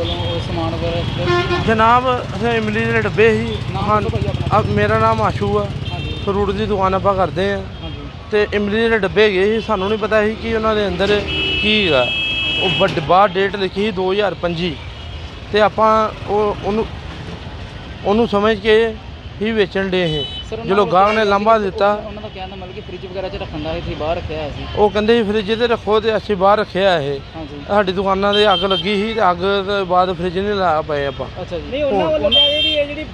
ਵੱਲੋਂ ਉਹ ਸਮਾਨ ਵਗੈਰਾ ਜਨਾਬ ਅਸੀਂ ਇਮਲੀ ਦੇ ਡੱਬੇ ਸੀ। ਨਾਮ ਹਾਂ ਦੱਸੋ ਭਾਈ ਆਪਣਾ। ਅ- ਮੇਰਾ ਨਾਮ ਆਸ਼ੂ ਆ। ਹਾਂਜੀ। ਫਰੂਟ ਦੀ ਦੁਕਾਨ ਆਪਾਂ ਕਰਦੇ ਆ। ਹਾਂਜੀ। ਤੇ ਇਮਲੀ ਦੇ ਡੱਬੇ ਗਏ ਸੀ ਸਾਨੂੰ ਨਹੀਂ ਪਤਾ ਸੀ ਕਿ ਉਹਨਾਂ ਦੇ ਅੰਦਰ ਕੀ ਹੈਗਾ ਉਹ ਵੱਡ ਬਾਹਰ ਡੇਟ ਲਿਖੀ ਸੀ 2025 ਤੇ ਆਪਾਂ ਉਹ ਉਹਨੂੰ ਉਹਨੂੰ ਸਮਝ ਕੇ ਹੀ ਵੇਚਣ ਦੇ ਇਹ। ਜਦੋਂ ਗਾਹਕ ਨੇ ਕਿ ਦਿੱਤਾ। ਉਹਨਾਂ ਦਾ ਕਹਿਣ ਦਾ ਮਤਲਬ ਕਿ ਫ੍ਰਿਜ ਵਗੈਰਾ 'ਚ ਰੱਖਣ ਦਾ ਸੀ ਬਾਹਰ ਰੱਖਿਆ ਹੋਇਆ ਸੀ। ਉਹ ਕਹਿੰਦੇ ਸੀ ਫ੍ਰਿਜ ਤੇ ਰੱਖੋ ਤੇ ਅਸੀਂ ਬਾਹਰ ਰੱਖਿਆ ਇਹ। ਹਾਂਜੀ। ਸਾਡੀ ਦੁਕਾਨਾਂ ਦੇ ਅੱਗ ਲੱਗੀ ਸੀ ਤੇ ਅੱਗ ਦੇ ਬਾਅਦ ਫ੍ਰਿਜ ਨਹੀਂ ਲਾ ਪਏ ਆਪਾਂ। ਅੱਛਾ ਜੀ। ਨਹੀਂ ਉਹਨਾਂ ਵੱਲੋਂ ਕਹਿੰਦੇ ਵੀ ਇਹ ਜਿਹੜੀ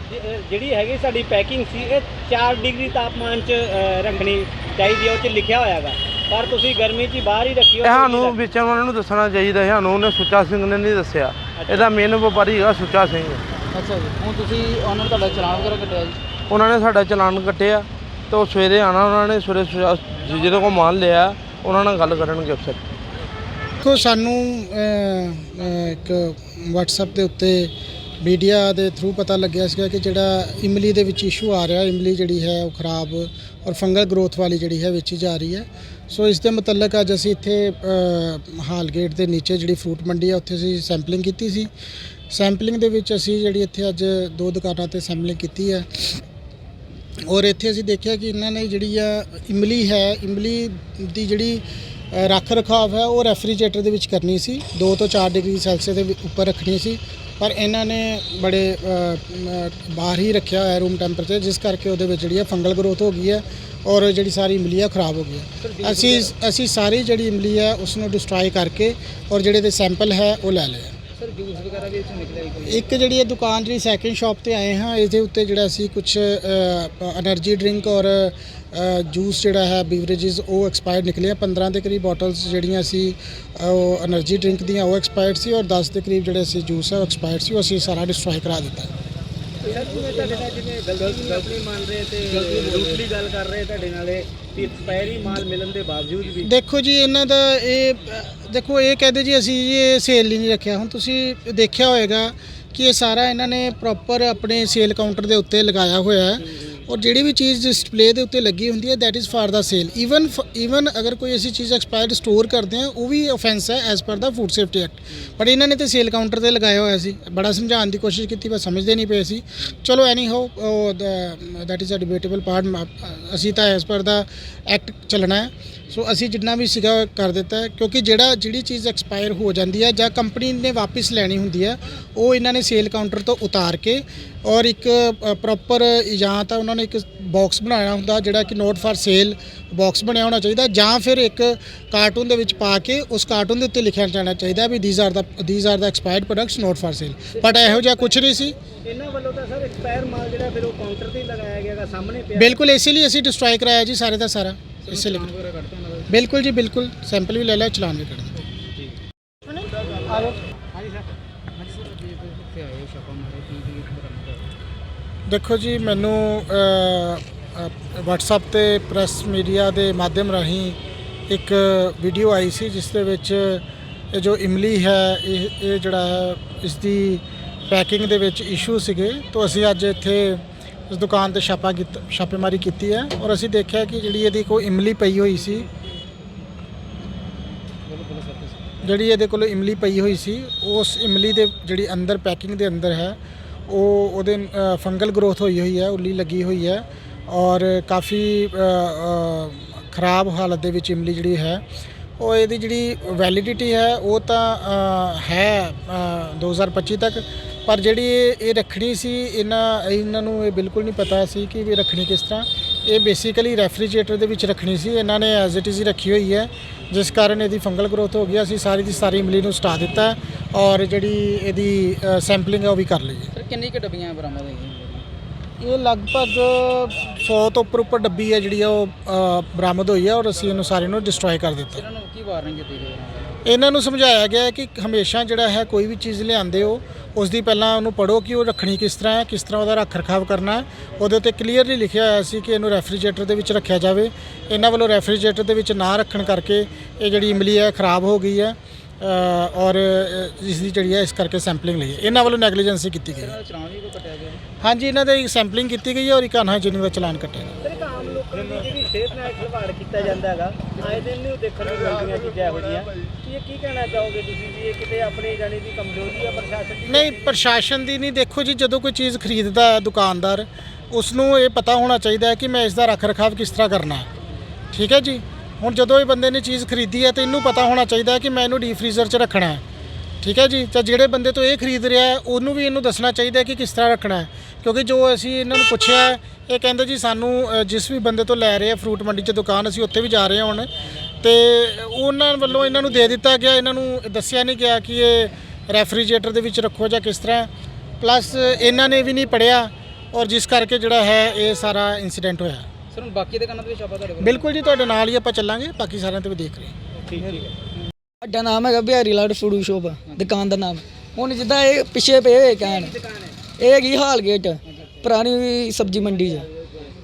ਜਿਹੜੀ ਹੈਗੀ ਸਾਡੀ ਪੈਕਿੰਗ ਸੀ ਇਹ 4 ਡਿਗਰੀ ਤਾਪਮਾਨ 'ਚ ਰੱਖਣੀ ਚਾਹੀਦੀ ਹੈ ਉਹ 'ਚ ਲਿਖਿਆ ਹੋਇਆ ਹੈਗਾ ਪਰ ਤੁਸੀਂ ਗਰਮੀ 'ਚ ਬਾਹਰ ਹੀ ਰੱਖੀ ਇਹ ਹੋਈ ਸਾਨੂੰ ਵੇਚਣ ਵਾਲਿਆਂ ਨੂੰ ਦੱਸਣਾ ਚਾਹੀਦਾ ਹੈ ਸਾਨੂੰ ਉਹਨੇ ਸੁੱਚਾ ਸਿੰਘ ਨੇ ਨਹੀਂ ਦੱਸਿਆ। ਇਹਦਾ ਮੇਨ ਵਪਾਰੀ ਹੈਗਾ ਸੁੱਚਾ ਸਿੰਘ। ਅੱਛਾ ਜੀ ਹੁਣ ਤੁਸੀਂ ਉਹਨਾਂ ਨੇ ਤੁਹਾਡਾ ਚਲਾਨ ਵਗੈਰਾ ਕੱਟਿਆ ਜੀ? ਉਹਨਾਂ ਨੇ ਸਾਡਾ ਚਲਾਨ ਕੱਟਿਆ ਤੇ ਉਹ ਸਵੇਰੇ ਆਣਾ ਉਹਨਾਂ ਨੇ ਸਵੇਰੇ ਜਿਹਦੇ ਕੋਲ ਮਾਲ ਲਿਆ ਉਹਨਾਂ ਨਾਲ ਗੱਲ ਕਰਨਗੇ ਅਫਸਰ ਦੇਖੋ ਸਾਨੂੰ ਅਹ, ਅਹ, ਇੱਕ WhatsApp ਦੇ ਉੱਤੇ ਮੀਡੀਆ ਦੇ ਥਰੂ ਪਤਾ ਲੱਗਿਆ ਸੀਗਾ ਕਿ ਜਿਹੜਾ ਇਮਲੀ ਦੇ ਵਿੱਚ ਇਸ਼ੂ ਆ ਰਿਹਾ ਇਮਲੀ ਜਿਹੜੀ ਹੈ ਉਹ ਖਰਾਬ ਔਰ ਫੰਗਲ ਗਰੋਥ ਵਾਲੀ ਜਿਹੜੀ ਹੈ ਵੇਚੀ ਜਾ ਰਹੀ ਹੈ। ਸੋ ਇਸ ਦੇ ਮੁਤਲਕ ਅੱਜ ਅਸੀਂ ਇੱਥੇ ਅਹ, ਹਾਲ ਗੇਟ ਦੇ ਨੀਚੇ ਜਿਹੜੀ ਫਰੂਟ ਮੰਡੀ ਹੈ ਉੱਥੇ ਅਸੀਂ ਸੈਂਪਲਿੰਗ ਕੀਤੀ ਸੀ। ਸੈਂਪਲਿੰਗ ਦੇ ਵਿੱਚ ਅਸੀਂ ਜਿਹੜੀ ਇੱਥੇ ਅੱਜ ਦੋ ਦੁਕਾਨਾਂ ਤੇ ਸੈਂਪਲਿੰਗ ਕੀਤੀ ਹੈ। ਔਰ ਇੱਥੇ ਅਸੀਂ ਦੇਖਿਆ ਕਿ ਇਹਨਾਂ ਨੇ ਜਿਹੜੀ ਆ ਇਮਲੀ ਹੈ ਇਮਲੀ ਦੀ ਜਿਹੜੀ ਰੱਖ ਰਖਾਵ ਹੈ ਉਹ ਰੈਫਰੀਜਰੇਟਰ ਦੇ ਵਿੱਚ ਕਰਨੀ ਸੀ। 2 ਤੋਂ 4 ਡਿਗਰੀ ਸੈਲਸੀਅਸ ਦੇ ਉੱਪਰ ਰੱਖਣੀ ਸੀ। ਪਰ ਇਹਨਾਂ ਨੇ ਬੜੇ ਬਾਹਰ ਹੀ ਰੱਖਿਆ ਹੋਇਆ ਰੂਮ ਟੈਂਪਰੇਚਰ ਜਿਸ ਕਰਕੇ ਉਹਦੇ ਵਿੱਚ ਜਿਹੜੀ ਹੈ ਫੰਗਲ ਗਰੋਥ ਹੋ ਗਈ ਹੈ ਔਰ ਜਿਹੜੀ ਸਾਰੀ ਇਮਲੀ ਹੈ ਖਰਾਬ ਹੋ ਗਈ ਹੈ। ਅਸੀਂ ਅਸੀਂ ਸਾਰੀ ਜਿਹੜੀ ਇਮਲੀ ਹੈ ਉਸ ਨੂੰ ਡਿਸਟਰੋਏ ਕਰਕੇ ਔਰ ਜਿਹੜੇ ਦੇ ਸੈਂਪਲ ਹੈ ਉਹ ਲੈ ਲਏ ਆ। ਇੱਕ ਜਿਹੜੀ ਇਹ ਦੁਕਾਨ ਜਿਹੜੀ ਸੈਕਿੰਡ ਸ਼ਾਪ ਤੇ ਆਏ ਹਾਂ ਇਸ ਦੇ ਉੱਤੇ ਜਿਹੜਾ ਅਸੀਂ ਕੁਝ એનર્ਜੀ ਡਰਿੰਕ ਔਰ ਜੂਸ ਜਿਹੜਾ ਹੈ ਬੀਵਰੇजेस ਉਹ ਐਕਸਪਾਇਰਡ ਨਿਕਲੇ ਆ। 15 ਦੇ ਕਰੀਬ ਬੋਟਲਸ ਜਿਹੜੀਆਂ ਅਸੀਂ ਉਹ એનર્ਜੀ ਡਰਿੰਕ ਦੀਆਂ ਉਹ ਐਕਸਪਾਇਰਡ ਸੀ ਔਰ 10 ਦੇ ਕਰੀਬ ਜਿਹੜੇ ਅਸੀਂ ਜੂਸ ਹੈ ਐਕਸਪਾਇਰ ਸੀ, ਉਹ ਅਸੀਂ ਸਾਰਾ ਡਿਸਟਰੋਏ ਕਰਾ ਦਿੱਤਾ। ਸਰ ਜਿਵੇਂ ਤੁਹਾਡੇ ਨਾਲ ਜਿਵੇਂ ਗਲਤੀ ਨਹੀਂ ਆਪਣੀ ਮੰਨ ਰਹੇ ਤੇ ਦੂਸਰੀ ਗੱਲ ਕਰ ਰਹੇ ਤੁਹਾਡੇ ਨਾਲ ਇਹ ਵੀ ਐਕਸਪਾਇਰੀ ਮਾਲ ਮਿਲਣ ਦੇ ਬਾਵਜੂਦ ਵੀ। ਦੇਖੋ ਜੀ ਇਹਨਾਂ ਦਾ ਇਹ ਦੇਖੋ ਇਹ ਕਹਦੇ ਜੀ ਅਸੀਂ ਜੀ ਇਹ ਸੇਲ ਨਹੀਂ ਰੱਖਿਆ। ਹੁਣ ਤੁਸੀਂ ਦੇਖਿਆ ਹੋਏਗਾ ਕਿ ਇਹ ਸਾਰਾ ਇਹਨਾਂ ਨੇ ਪ੍ਰੋਪਰ ਆਪਣੇ ਸੇਲ ਕਾਊਂਟਰ ਦੇ ਉੱਤੇ ਲਗਾਇਆ ਹੋਇਆ ਹੈ। ਔਰ ਜਿਹੜੀ ਵੀ ਚੀਜ਼ ਡਿਸਪਲੇ ਦੇ ਉੱਤੇ ਲੱਗੀ ਹੁੰਦੀ ਹੈ that is for the sale even even ਅਗਰ ਕੋਈ ਅਸੀਂ ਚੀਜ਼ ਐਕਸਪਾਇਰਡ ਸਟੋਰ ਕਰਦੇ ਹਾਂ ਉਹ ਵੀ ਆਫੈਂਸ ਹੈ ਐਜ਼ ਪਰ ਦਾ ਫੂਡ ਸੇਫਟੀ ਐਕਟ ਪਰ ਇਹਨਾਂ ਨੇ ਤੇ ਸੇਲ ਕਾਊਂਟਰ ਤੇ ਲਗਾਇਆ ਹੋਇਆ ਸੀ ਬੜਾ ਸਮਝਾਉਣ ਦੀ ਕੋਸ਼ਿਸ਼ ਕੀਤੀ ਪਰ ਸਮਝਦੇ ਨਹੀਂ ਪਏ ਸੀ ਚਲੋ anyhow that is a debatable part ਅਸੀਂ ਤਾਂ ਐਜ਼ ਪਰ ਦਾ ਐਕਟ ਚੱਲਣਾ ਹੈ ਸੋ ਅਸੀਂ ਜਿੰਨਾ ਵੀ ਸੀਗਾ ਉਹ ਕਰ ਦਿੱਤਾ ਹੈ ਕਿਉਂਕਿ ਜਿਹੜਾ ਜਿਹੜੀ ਚੀਜ਼ ਐਕਸਪਾਇਰ ਹੋ ਜਾਂਦੀ ਹੈ ਜਾਂ ਕੰਪਨੀ ਨੇ ਵਾਪਸ ਲੈਣੀ ਹੁੰਦੀ ਹੈ ਉਹ ਇਹਨਾਂ ਨੇ ਸੇਲ ਕਾਊਂਟਰ ਤੋਂ ਉਤਾਰ ਕੇ ਔਰ ਇੱਕ ਪ੍ਰੋਪਰ ਜਾਂ ਤਾਂ ਉਹਨਾਂ ਨੇ ਇੱਕ ਬਾਕਸ ਬਣਾਇਆ ਹੁੰਦਾ ਜਿਹੜਾ ਕਿ ਨੋਟ ਫਾਰ ਸੇਲ ਬਾਕਸ ਬਣਿਆ ਹੋਣਾ ਚਾਹੀਦਾ ਜਾਂ ਫਿਰ ਇੱਕ ਕਾਰਟੂਨ ਦੇ ਵਿੱਚ ਪਾ ਕੇ ਉਸ ਕਾਰਟੂਨ ਦੇ ਉੱਤੇ ਲਿਖਿਆ ਜਾਣਾ ਚਾਹੀਦਾ ਵੀ these are the these are the expired products not for sale but ਇਹੋ ਜਿਹਾ ਕੁਝ ਨਹੀਂ ਸੀ। ਇਹਨਾਂ ਵੱਲੋਂ ਤਾਂ ਸਰ ਐਕਸਪਾਇਰ ਮਾਲ ਜਿਹੜਾ ਫਿਰ ਉਹ ਕਾਊਂਟਰ ਤੇ ਲਗਾਇਆ ਗਿਆ ਗਾ ਸਾਹਮਣੇ ਪਿਆ। ਬਿਲਕੁਲ ਇਸੇ ਲਈ ਅਸੀਂ ਡਿਸਟਰੋਏ ਕਰਾਇਆ ਜੀ ਸਾਰੇ ਦਾ ਸਾਰਾ। ਇਸੇ ਲਈ। ਉਹਨਾਂ ਬਿਲਕੁਲ ਜੀ ਬਿਲਕੁਲ। ਸੈਂਪਲ ਵੀ ਲੈ ਲਿਆ ਚਲਾਨ ਵੀ ਕੱਢ ਦਿੱਤਾ ਕਿੱਥੇ ਆਏ ਹੋ ਛਾਪਾ ਮਾਰੇ ਕੀ ਕੀ ਬਰਾਮਦ ਹੋਇਆ? ਦੇਖੋ ਜੀ ਮੈਨੂੰ ਅ, ਅ, WhatsApp ਤੇ ਪ੍ਰੈਸ ਮੀਡੀਆ ਦੇ ਮਾਧਿਅਮ ਰਾਹੀਂ ਇੱਕ ਵੀਡੀਓ ਆਈ ਸੀ ਜਿਸ ਦੇ ਵਿੱਚ ਇਹ ਜੋ ਇਮਲੀ ਹੈ ਇਹ ਇਹ ਜਿਹੜਾ ਹੈ ਇਸ ਦੀ ਪੈਕਿੰਗ ਦੇ ਵਿੱਚ ਇਸ਼ੂ ਸੀਗੇ। ਤੋਂ ਅਸੀਂ ਅੱਜ ਇੱਥੇ ਇਸ ਦੁਕਾਨ ਤੇ ਛਾਪਾ ਕੀਤਾ ਛਾਪੇਮਾਰੀ ਕੀਤੀ ਹੈ ਔਰ ਅਸੀਂ ਦੇਖਿਆ ਕਿ ਜਿਹੜੀ ਇਹਦੀ ਕੋਈ ਇਮਲੀ ਪਈ ਹੋਈ ਸੀ ਜਿਹੜੀ ਇਹਦੇ ਕੋਲ ਇਮਲੀ ਪਈ ਹੋਈ ਸੀ ਉਸ ਇਮਲੀ ਦੇ ਜਿਹੜੀ ਅੰਦਰ ਪੈਕਿੰਗ ਦੇ ਅੰਦਰ ਹੈ ਉਹ ਉਹਦੇ ਫੰਗਲ ਗਰੋਥ ਹੋਈ ਹੋਈ ਹੈ ਉੱਲੀ ਲੱਗੀ ਹੋਈ ਹੈ ਔਰ ਕਾਫੀ ਖਰਾਬ ਹਾਲਤ ਦੇ ਵਿੱਚ ਇਮਲੀ ਜਿਹੜੀ ਹੈ ਉਹ ਇਹਦੀ ਜਿਹੜੀ ਵੈਲਿਡਿਟੀ ਹੈ ਉਹ ਤਾਂ ਅ, ਹੈ ਅ, 2025 ਤੱਕ ਪਰ ਜਿਹੜੀ ਇਹ ਇਹ ਰੱਖਣੀ ਸੀ ਇਹਨਾਂ ਇਹਨਾਂ ਨੂੰ ਇਹ ਬਿਲਕੁਲ ਨਹੀਂ ਪਤਾ ਸੀ ਕਿ ਵੀ ਰੱਖਣੀ ਕਿਸ ਤਰ੍ਹਾਂ। ਇਹ ਬੇਸਿਕਲੀ ਰੈਫਰੀਜਰੇਟਰ ਦੇ ਵਿੱਚ ਰੱਖਣੀ ਸੀ ਇਹਨਾਂ ਨੇ ਐਜ਼ ਇਟ ਇਜ਼ ਹੀ ਰੱਖੀ ਹੋਈ ਹੈ ਜਿਸ ਕਾਰਨ ਇਹਦੀ ਫੰਗਲ ਗਰੋਥ ਹੋ ਗਈ ਅਸੀਂ ਸਾਰੀ ਦੀ ਸਾਰੀ ਇਮਲੀ ਨੂੰ ਸਟਾ ਦਿੱਤਾ ਔਰ ਜਿਹੜੀ ਇਹਦੀ ਸੈਂਪਲਿੰਗ ਹੈ ਉਹ ਵੀ ਕਰ ਲਈ ਹੈ। ਕਿੰਨੀ ਕੁ ਡੱਬੀਆਂ ਬਰਾਮਦ ਹੋਈਆਂ ਇਹ ਲਗਭਗ 100 ਤੋਂ ਉੱਪਰ ਉੱਪਰ ਡੱਬੀ ਹੈ ਜਿਹੜੀ ਆ ਉਹ ਅ, ਬਰਾਮਦ ਹੋਈ ਹੈ ਔਰ ਅਸੀਂ ਇਹਨੂੰ ਸਾਰੇ ਨੂੰ ਡਿਸਟਰੋਏ ਕਰ ਦਿੱਤਾ। ਇਹਨਾਂ ਨੂੰ ਕੀ ਵਾਰਨਿੰਗ ਦਿੱਤੀ ਗਈ ਹੈ ਇਹਨਾਂ ਨੂੰ ਸਮਝਾਇਆ ਗਿਆ ਹੈ ਕਿ ਹਮੇਸ਼ਾ ਜਿਹੜਾ ਹੈ ਕੋਈ ਵੀ ਚੀਜ਼ ਲਿਆਉਂਦੇ ਹੋ ਉਸ ਦੀ ਪਹਿਲਾਂ ਉਹਨੂੰ ਪੜੋ ਕਿ ਉਹ ਰੱਖਣੀ ਕਿਸ ਤਰ੍ਹਾਂ ਹੈ ਕਿਸ ਤਰ੍ਹਾਂ ਉਹਦਾ ਰੱਖ ਰਖਾਵ ਕਰਨਾ ਹੈ। ਉਹਦੇ ਉੱਤੇ ਕਲੀਅਰਲੀ ਲਿਖਿਆ ਹੋਇਆ ਸੀ ਕਿ ਇਹਨੂੰ ਰੈਫਰੀਜਰੇਟਰ ਦੇ ਵਿੱਚ ਰੱਖਿਆ ਜਾਵੇ। ਇਹਨਾਂ ਵੱਲੋਂ ਰੈਫਰੀਜਰੇਟਰ ਦੇ ਵਿੱਚ ਨਾ ਰੱਖਣ ਕਰਕੇ ਇਹ ਜਿਹੜੀ ਇਮਲੀ ਹੈ ਖਰਾਬ ਹੋ ਗਈ ਹੈ। ਔਰ ਇਸ ਦੀ ਜਿਹੜੀ ਹੈ ਇਸ ਕਰਕੇ ਸੈਂਪਲਿੰਗ ਲਈ ਹੈ। ਇਹਨਾਂ ਵੱਲੋਂ ਨੈਗਲੀਜੈਂਸੀ ਕੀਤੀ ਗਈ ਹੈ। ਇਹਨਾਂ ਦਾ ਚਲਾਨ ਵੀ ਕੋਈ ਕੱਟਿਆ ਗਿਆ ਹਾਂਜੀ ਇਹਨਾਂ ਦੀ ਸੈਂਪਲਿੰਗ ਕੀਤੀ ਗਈ ਹੈ ਔਰ ਇੱਕ ਅਨਹਾਈਜੀਨਿਕ ਦਾ ਚਲਾਨ ਕੱਟਿਆ ਗਿਆ। ਸਰ ਇੱਕ ਆਮ ਲੋਕਾਂ ਦੀ ਜਿਹੜੀ ਸਿਹਤ ਨਾਲ ਖਿਲਵਾੜ ਕੀਤਾ ਜਾਂਦਾ ਹੈਗਾ ਆਏ ਦਿਨ ਨੂੰ ਦੇਖਣ ਨੂੰ ਮਿਲਦੀਆਂ ਚੀਜ਼ਾਂ ਇਹੋ ਜਿਹੀਆਂ। ਕੀ ਇਹ ਕੀ ਕਹਿਣਾ ਚਾਹੋਗੇ ਤੁਸੀਂ ਵੀ ਇਹ ਕਿਤੇ ਆਪਣੀ ਜਾਣੀ ਦੀ ਕਮਜ਼ੋਰੀ ਹੈ ਪ੍ਰਸ਼ਾਸਨ ਦੀ? ਨਹੀਂ ਪ੍ਰਸ਼ਾਸਨ ਦੀ ਨਹੀਂ। ਦੇਖੋ ਜੀ ਜਦੋਂ ਕੋਈ ਚੀਜ਼ ਖਰੀਦਦਾ ਹੈ ਦੁਕਾਨਦਾਰ ਉਸ ਨੂੰ ਇਹ ਪਤਾ ਹੋਣਾ ਚਾਹੀਦਾ ਹੈ ਕਿ ਮੈਂ ਇਸ ਦਾ ਰੱਖ ਰਖਾਵ ਕਿਸ ਤਰ੍ਹਾਂ ਕਰਨਾ ਹੈ। ਠੀਕ ਹੈ ਜੀ? ਹੁਣ ਜਦੋਂ ਇਹ ਬੰਦੇ ਨੇ ਚੀਜ਼ ਖਰੀਦੀ ਹੈ ਤੇ ਇਹਨੂੰ ਪਤਾ ਹੋਣਾ ਚਾਹੀਦਾ ਹੈ ਕਿ ਮੈਂ ਇਹਨੂੰ ਡੀਪ ਫ੍ਰੀਜ਼ਰ 'ਚ ਰੱਖਣਾ ਹੈ। ਠੀਕ ਹੈ ਜੀ? ਤਾਂ ਜਿਹੜੇ ਬੰਦੇ ਤੋਂ ਇਹ ਖਰੀਦ ਰਿਹਾ ਹੈ ਉਹਨੂੰ ਵੀ ਇਹਨੂੰ ਦੱਸਣਾ ਚਾਹੀਦਾ ਹੈ ਕਿ ਕਿਸ ਤਰ੍ਹਾਂ ਰੱਖਣਾ ਹੈ। ਕਿਉਂਕਿ ਜੋ ਅਸੀਂ ਇਹਨਾਂ ਨੂੰ ਪੁੱਛਿਆ ਹੈ, ਇਹ ਕਹਿੰਦੇ ਜੀ ਸਾਨੂੰ ਅ, ਜਿਸ ਵੀ ਬੰਦੇ ਤੋਂ ਲੈ ਰਹੇ ਆ ਫਰੂਟ ਮੰਡੀ 'ਚ ਦੁਕਾਨ ਅਸੀਂ ਉੱਥੇ ਵੀ ਜਾ ਰਹੇ ਹਾਂ ਹੁਣ। ਤੇ ਉਹਨਾਂ ਵੱਲੋਂ ਇਹਨਾਂ ਨੂੰ ਦੇ ਦਿੱਤਾ ਗਿਆ ਇਹਨਾਂ ਨੂੰ ਦੱਸਿਆ ਨਹੀਂ ਗਿਆ ਕਿ ਇਹ ਰੈਫਰੀਜਰੇਟਰ ਦੇ ਵਿੱਚ ਰੱਖੋ ਜਾਂ ਕਿਸ ਤਰ੍ਹਾਂ। ਪਲੱਸ ਇਹਨਾਂ ਨੇ ਵੀ ਨਹੀਂ ਪੜਿਆ ਔਰ ਜਿਸ ਕਰਕੇ ਜਿਹੜਾ ਹੈ ਇਹ ਸਾਰਾ ਇਨਸੀਡੈਂਟ ਹੋਇਆ। ਸਰ ਹੁਣ ਬਾਕੀ ਦੁਕਾਨਾਂ ਤੇ ਵੀ ਛਾਪਾ ਤੁਹਾਡੇ ਕੋਲ ਬਿਲਕੁਲ ਜੀ ਤੁਹਾਡੇ ਨਾਲ ਹੀ ਆਪਾਂ ਚੱਲਾਂਗੇ ਬਾਕੀ ਸਾਰਿਆਂ ਤੇ ਵੀ ਦੇਖ ਰਹੇ ਹਾਂ। ਠੀਕ ਠੀਕ ਹੈ। ਸਾਡਾ ਨਾਮ ਹੈਗਾ ਬਿਹਾਰੀ ਲਾਲ ਫੂਡ ਸ਼ੋਪ ਦੁਕਾਨ ਦਾ ਨਾਮ। ਹੁਣ ਜਿੱਦਾਂ ਇਹ ਪਿੱਛੇ ਪਏ ਹੋਏ ਕਹਿਣ ਇਹ ਹੈਗੀ ਹਾਲ ਗੇਟ ਪੁਰਾਣੀ ਸਬਜ਼ੀ ਮੰਡੀ 'ਚ।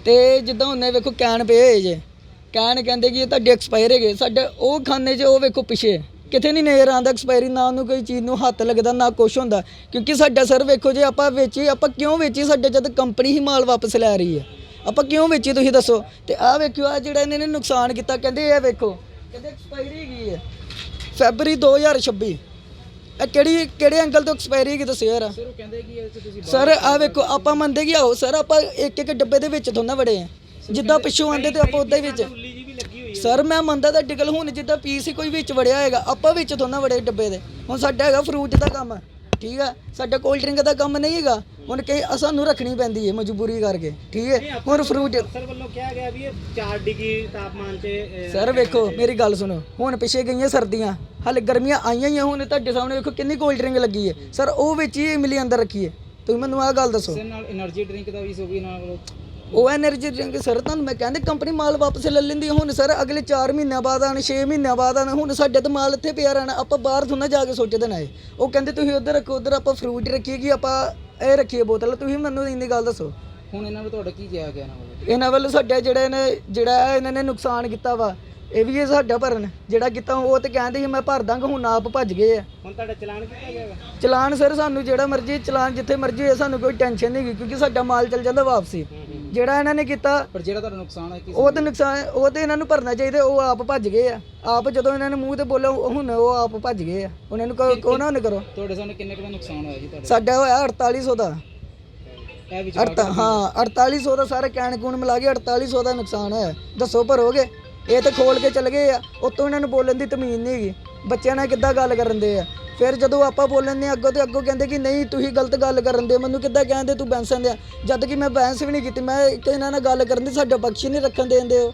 ਤੇ ਜਿੱਦਾਂ ਉਹਨੇ ਵੇਖੋ ਕੈਨ ਪਏ ਹੋਏ ਜੇ ਕੈਨ ਕਹਿੰਦੇ ਕਿ ਇਹ ਤੁਹਾਡੇ ਐਕਸਪਾਇਰ ਹੈਗੇ ਸਾਡੇ ਉਹ ਖਾਨੇ 'ਚ ਉਹ ਵੇਖੋ ਪਿੱਛੇ ਕਿਤੇ ਨਹੀਂ ਨਜ਼ਰ ਆਉਂਦਾ ਐਕਸਪਾਇਰੀ ਨਾ ਉਹਨੂੰ ਕੋਈ ਚੀਜ਼ ਨੂੰ ਹੱਥ ਲੱਗਦਾ ਨਾ ਕੁਛ ਹੁੰਦਾ। ਕਿਉਂਕਿ ਸਾਡਾ ਸਰ ਵੇਖੋ ਜੇ ਆਪਾਂ ਵੇਚੀ ਆਪਾਂ ਕਿਉਂ ਵੇਚੀ? ਸਾਡੇ ਜਦ ਕੰਪਨੀ ਹੀ ਮਾਲ ਵਾਪਸ ਲੈ ਰਹੀ ਹੈ। ਆਪਾਂ ਕਿਉਂ ਵੇਚੀ ਤੁਸੀਂ ਦੱਸੋ? ਤੇ ਆਹ ਵੇਖਿਓ ਆ ਜਿਹੜਾ ਇਹਨਾਂ ਨੁਕਸਾਨ ਕੀਤਾ ਕਹਿੰਦੇ ਇਹ ਵੇਖੋ ਕਹਿੰਦੇ ਐਕਸਪਾਇਰੀ ਹੈਗੀ ਹੈ। ਫੈਬਰੀ 2026 ਇਹ ਕਿਹੜੀ ਕਿਹੜੇ ਐਂਗਲ ਤੋਂ ਐਕਸਪਾਇਰੀ ਹੈਗੀ ਦੱਸਿਓ ਯਾਰ। ਸਰ ਉਹ ਕਹਿੰਦੇ ਕਿ ਇਹ 'ਚ ਤੁਸੀਂ ਸਰ ਆ ਵੇਖੋ ਆਪਾਂ ਮੰਨਦੇ ਕਿ ਆਹੋ ਸਰ ਆਪਾਂ ਇੱਕ ਇੱਕ ਡੱਬੇ ਦੇ ਵਿੱਚ ਥੋੜਾ ਵੜੇ ਆ। ਜਿੱਦਾਂ ਪਿੱਛੋਂ ਆਂਦੇ ਤੇ ਆਪਾਂ ਉਦਾਂ ਹੀ ਵਿੱਚ। ਸਰ ਮੈਂ ਮੰਨਦਾ ਤਾਂ ਡਿਗਲ ਹੁਣ ਜਿੱਦਾਂ ਪੀਸ ਹੀ ਕੋਈ ਵਿੱਚ ਵੜਿਆ ਹੈਗਾ ਆਪਾਂ ਵਿੱਚ ਥੋੜਾ ਵੜੇ ਡੱਬੇ ਦੇ। ਹੁਣ ਸਾਡਾ ਹੈਗਾ ਫਰੂਟ ਦਾ ਕੰਮ ਠੀਕ ਹੈ ਸਾਡਾ ਕੋਲਡ ਡਰਿੰਕ ਦਾ ਕੰਮ ਨਹੀਂ ਹੈਗਾ। ਹੁਣ ਕਿ ਸਾਨੂੰ ਰੱਖਣੀ ਪੈਂਦੀ ਹੈ ਮਜਬੂਰੀ ਕਰਕੇ ਠੀਕ ਹੈ? ਹੁਣ ਫਰੂਟ ਸਰ ਵੱਲੋਂ ਕਿਹਾ ਗਿਆ ਵੀ ਇਹ 4 ਡਿਗਰੀ ਤਾਪਮਾਨ ਤੇ ਸਰ ਵੇਖੋ ਮੇਰੀ ਗੱਲ ਸੁਣੋ। ਹੁਣ ਪਿੱਛੇ ਗਈਆਂ ਸਰਦੀਆਂ ਹਾਲੇ ਗਰਮੀਆਂ ਆਈਆਂ ਹੀ ਹੁਣ ਤੁਹਾਡੇ ਸਾਹਮਣੇ ਵੇਖੋ ਕਿੰਨੀ ਕੋਲਡ ਡਰਿੰਕ ਲੱਗੀ ਹੈ। ਸਰ ਉਹ ਵਿੱਚ ਹੀ ਮਿਲੀ ਅੰਦਰ ਰੱਖੀ ਹੈ। ਤੁਸੀਂ ਮੈਨੂੰ ਆਹ ਗੱਲ ਦੱਸੋ। ਨਾਲ એનર્ਜੀ ਡਰਿੰਕ ਦਾ ਵੀ ਸੋ ਨਾਲ ਵੱਲੋਂ ਉਹ ਐਨਰਜੀ ਡਰਿੰਕ ਸਰ ਤੁਹਾਨੂੰ ਮੈਂ ਕਹਿੰਦੇ ਕੰਪਨੀ ਮਾਲ ਵਾਪਸ ਲੈ ਲੈਂਦੀ ਹੁਣ ਸਰ ਅਗਲੇ 4 ਮਹੀਨਿਆਂ ਬਾਅਦ ਆਣ 6 ਮਹੀਨਿਆਂ ਬਾਅਦ ਆਣ ਹੁਣ ਸਾਡੇ ਤਾਂ ਮਾਲ ਇੱਥੇ ਪਿਆ ਰਹਿਣਾ। ਆਪਾਂ ਬਾਹਰ ਥੋੜਾ ਜਾ ਕੇ ਸੋਚਦੇ ਨਾ। ਇਹ ਉਹ ਕਹਿੰਦੇ ਤੁਸੀਂ ਉੱਧਰ ਰੱਖੋ ਉਧਰ ਆਪਾਂ ਫਰੂਟ ਰੱਖੀਏ ਕਿ ਆਪਾਂ ਇਹ ਰੱਖੀਏ ਬੋਤਲ। ਤੁਸੀਂ ਮੈਨੂੰ ਇੰਨੀ ਗੱਲ ਦੱਸੋ। ਹੁਣ ਇਹਨਾਂ ਨੂੰ ਤੁਹਾਡਾ ਕੀ ਕਿਹਾ ਗਿਆ ਨਾ ਇਹਨਾਂ ਵੱਲੋਂ ਸਾਡਾ ਜਿਹੜਾ ਇਹਨੇ ਜਿਹੜਾ ਇਹਨਾਂ ਨੇ ਨੁਕਸਾਨ ਕੀਤਾ ਵਾ ਇਹ ਵੀ ਇਹ ਸਾਡਾ ਭਰਨ। ਜਿਹੜਾ ਕੀਤਾ ਉਹ ਤੇ ਕਹਿੰਦੇ ਸੀ ਮੈਂ ਭਰ ਦਾਂਗਾ ਹੁਣ ਆਪ ਭੱਜ ਗਏ ਆ। ਹੁਣ ਤੁਹਾਡਾ ਚਲਾਨ ਕਿੱਥੇ ਗਿਆ ਚਲਾਨ ਸਰ ਸਾਨੂੰ ਜਿਹੜਾ ਮਰਜ਼ੀ ਚਲਾਨ ਜਿੱਥੇ ਮਰਜ਼ੀ ਹੈ ਸਾਨੂੰ ਕੋਈ ਟੈਨਸ਼ਨ ਨਹੀਂ ਕਿਉਂਕਿ ਸਾਡਾ ਮਾਲ ਚੱਲ ਜਾਂਦਾ ਵਾਪਸੀ। ਜਿਹੜਾ ਇਹਨਾਂ ਨੇ ਕੀਤਾ ਪਰ ਜਿਹੜਾ ਤੁਹਾਡਾ ਨੁਕਸਾਨ ਹੈ ਉਹ ਤੇ ਨੁਕਸਾਨ ਉਹ ਤੇ ਇਹਨਾਂ ਨੂੰ ਭਰਨਾ ਚਾਹੀਦਾ ਉਹ ਆਪ ਭੱਜ ਗਏ ਆ। ਆਪ ਜਦੋਂ ਇਹਨਾਂ ਨੇ ਮੂੰਹ ਤੇ ਬੋਲਿਆ ਹੁਣ ਉਹ ਆਪ ਭੱਜ ਗਏ ਆ। ਉਹਨਾਂ ਨੂੰ ਕਹੋ ਨਾ ਉਹਨੇ ਕਰੋ। ਤੁਹਾਡੇ ਸਾਹਮਣੇ ਕਿੰਨੇ ਕੁ ਦਾ ਨੁਕਸਾਨ ਹੋਇਆ ਜੀ ਤੁਹਾਡਾ? ਸਾਡਾ ਹੋਇਆ 4800 ਦਾ। ਇਹ ਵਿੱਚ ਅੜਤਾ ਹਾਂ 4800 ਦਾ ਸਾਰੇ ਕੈਨ ਕੂਨ ਮਿਲਾ ਕੇ 4800 ਦਾ ਨੁਕਸਾਨ ਹੋਇਆ। ਦੱਸੋ ਭਰੋਗੇ? ਇਹ ਤੇ ਖੋਲ ਕੇ ਚਲ ਗਏ ਆ। ਉਤੋਂ ਇਹਨਾਂ ਨੂੰ ਬੋਲਣ ਦੀ ਤਮੀਜ਼ ਨਹੀਂ ਹੈਗੀ। ਬੱਚਿਆਂ ਨਾਲ ਕਿੱਦਾਂ ਗੱਲ ਕਰਨ ਦੇ ਆ? ਫਿਰ ਜਦੋਂ ਆਪਾਂ ਬੋਲਣ ਦੇ ਅੱਗੋਂ ਤੇ ਅੱਗੋਂ ਕਹਿੰਦੇ ਕਿ ਨਹੀਂ, ਤੁਸੀਂ ਗਲਤ ਗੱਲ ਕਰਨ ਦੇ ਮੈਨੂੰ ਕਿੱਦਾਂ ਕਹਿੰਦੇ ਤੂੰ ਬੈਂਸਨ ਦੇ ਜਦ ਕਿ ਮੈਂ ਬੈਂਸ ਵੀ ਨਹੀਂ ਕੀਤੀ, ਮੈਂ ਇੱਕ ਇਹਨਾਂ ਨਾਲ ਗੱਲ ਕਰਨ ਦੀ, ਸਾਡਾ ਪਕਸ਼ ਹੀ ਨਹੀਂ ਰੱਖਣ ਦੇਂਦੇ ਹੋ।